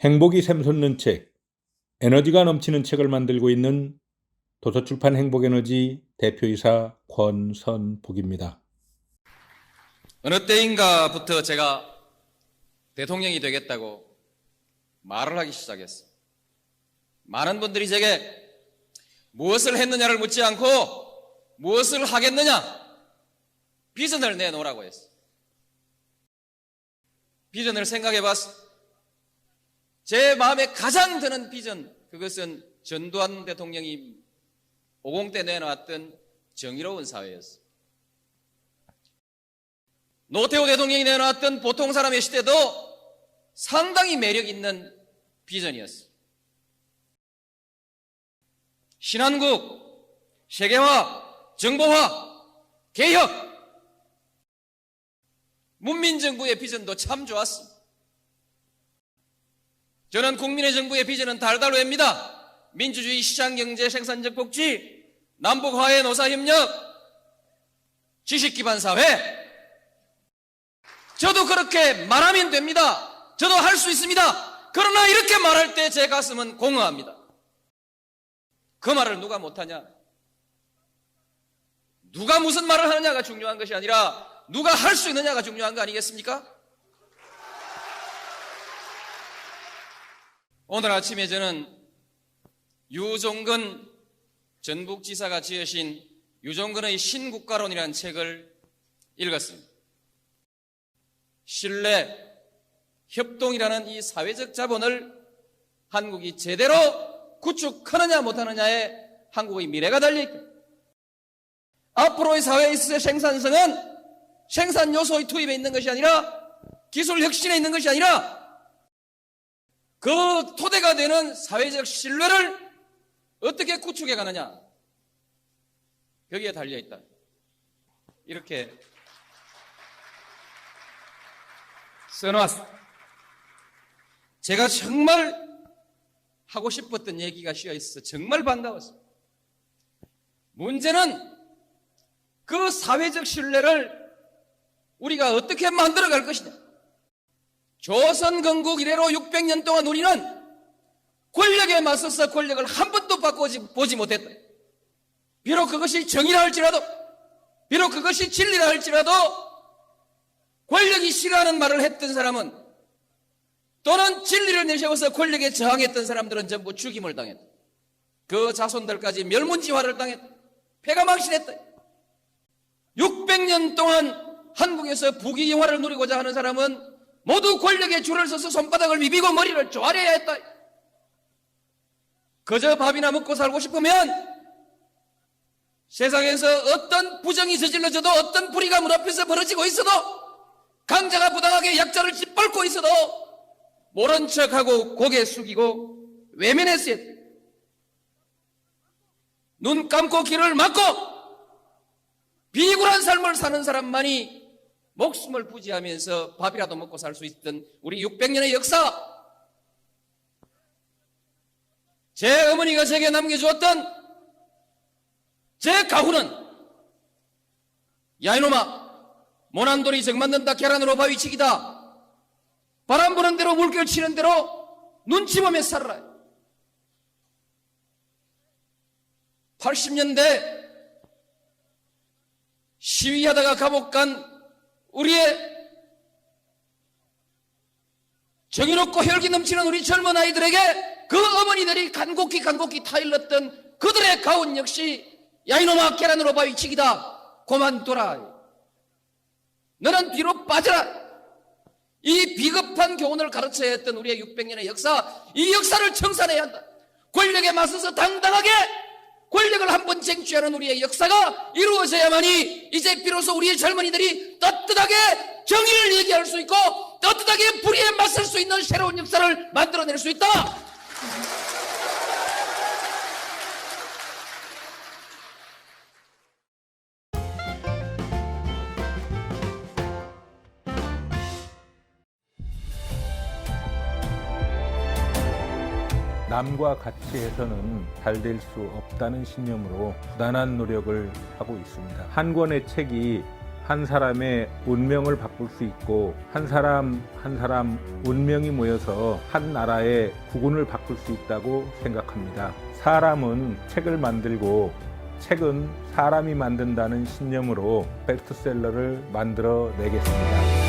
행복이 샘솟는 책, 에너지가 넘치는 책을 만들고 있는 도서출판 행복에너지 대표이사 권선복입니다. 어느 때인가부터 제가 대통령이 되겠다고 말을 하기 시작했어요. 많은 분들이 제게 무엇을 했느냐를 묻지 않고 무엇을 하겠느냐 비전을 내놓으라고 했어요. 비전을 생각해 봤어. 제 마음에 가장 드는 비전 그것은 전두환 대통령이 50대 내놓았던 정의로운 사회였어요. 노태우 대통령이 내놓았던 보통 사람의 시대도 상당히 매력 있는 비전이었어. 신한국, 세계화, 정보화, 개혁, 문민정부의 비전도 참 좋았습니다. 저는 국민의 정부의 비전은 달달 외입니다. 민주주의 시장경제 생산적 복지, 남북화해 노사협력, 지식기반 사회, 저도 그렇게 말하면 됩니다. 저도 할 수 있습니다. 그러나 이렇게 말할 때 제 가슴은 공허합니다. 그 말을 누가 못하냐? 누가 무슨 말을 하느냐가 중요한 것이 아니라 누가 할 수 있느냐가 중요한 거 아니겠습니까? 오늘 아침에 저는 유종근 전북지사가 지으신 유종근의 신국가론이라는 책을 읽었습니다. 신뢰, 협동이라는 이 사회적 자본을 한국이 제대로 구축하느냐 못하느냐에 한국의 미래가 달려있다. 앞으로의 있어서 생산성은 생산 요소의 투입에 있는 것이 아니라 기술 혁신에 있는 것이 아니라 그 토대가 되는 사회적 신뢰를 어떻게 구축해 가느냐. 여기에 달려있다. 이렇게 써놨어. 제가 정말 하고 싶었던 얘기가 쉬어 있어 정말 반가웠어. 문제는 그 사회적 신뢰를 우리가 어떻게 만들어 갈 것이냐. 조선 건국 이래로 600년 동안 우리는 권력에 맞서서 권력을 한 번도 바꿔보지 못했다. 비록 그것이 정의라 할지라도, 비록 그것이 진리라 할지라도, 권력이 싫어하는 말을 했던 사람은 또는 진리를 내세워서 권력에 저항했던 사람들은 전부 죽임을 당했다. 그 자손들까지 멸문지화를 당했다. 폐가 망신했다. 600년 동안 한국에서 부귀영화를 누리고자 하는 사람은 모두 권력에 줄을 서서 손바닥을 비비고 머리를 조아려야 했다. 그저 밥이나 먹고 살고 싶으면 세상에서 어떤 부정이 저질러져도 어떤 불의가 문 앞에서 벌어지고 있어도 강자가 부당하게 약자를 짓밟고 있어도 모른 척하고 고개 숙이고 외면했어야 돼. 눈 감고 귀를 막고 비굴한 삶을 사는 사람만이 목숨을 부지하면서 밥이라도 먹고 살 수 있던 우리 600년의 역사. 제 어머니가 제게 남겨주었던 제 가훈은 야 이놈아. 모난돌이 정 맞는다 계란으로 바위 치기다. 바람 부는 대로 물결 치는 대로 눈치 보며 살아라. 80년대 시위하다가 감옥 간 우리의 정의롭고 혈기 넘치는 우리 젊은 아이들에게 그 어머니들이 간곡히 간곡히 타일렀던 그들의 가훈 역시 야 이놈아 계란으로 바위 치기다. 고만둬라. 너는 뒤로 빠져라. 이 비겁한 교훈을 가르쳐야 했던 우리의 600년의 역사 이 역사를 청산해야 한다. 권력에 맞서서 당당하게 권력을 한 번 쟁취하는 우리의 역사가 이루어져야만이 이제 비로소 우리의 젊은이들이 떳떳하게 정의를 얘기할 수 있고 떳떳하게 불의에 맞설 수 있는 새로운 역사를 만들어낼 수 있다. 남과 같이 해서는 잘 될 수 없다는 신념으로 부단한 노력을 하고 있습니다. 한 권의 책이 한 사람의 운명을 바꿀 수 있고 한 사람 한 사람 운명이 모여서 한 나라의 국운을 바꿀 수 있다고 생각합니다. 사람은 책을 만들고 책은 사람이 만든다는 신념으로 베스트셀러를 만들어 내겠습니다.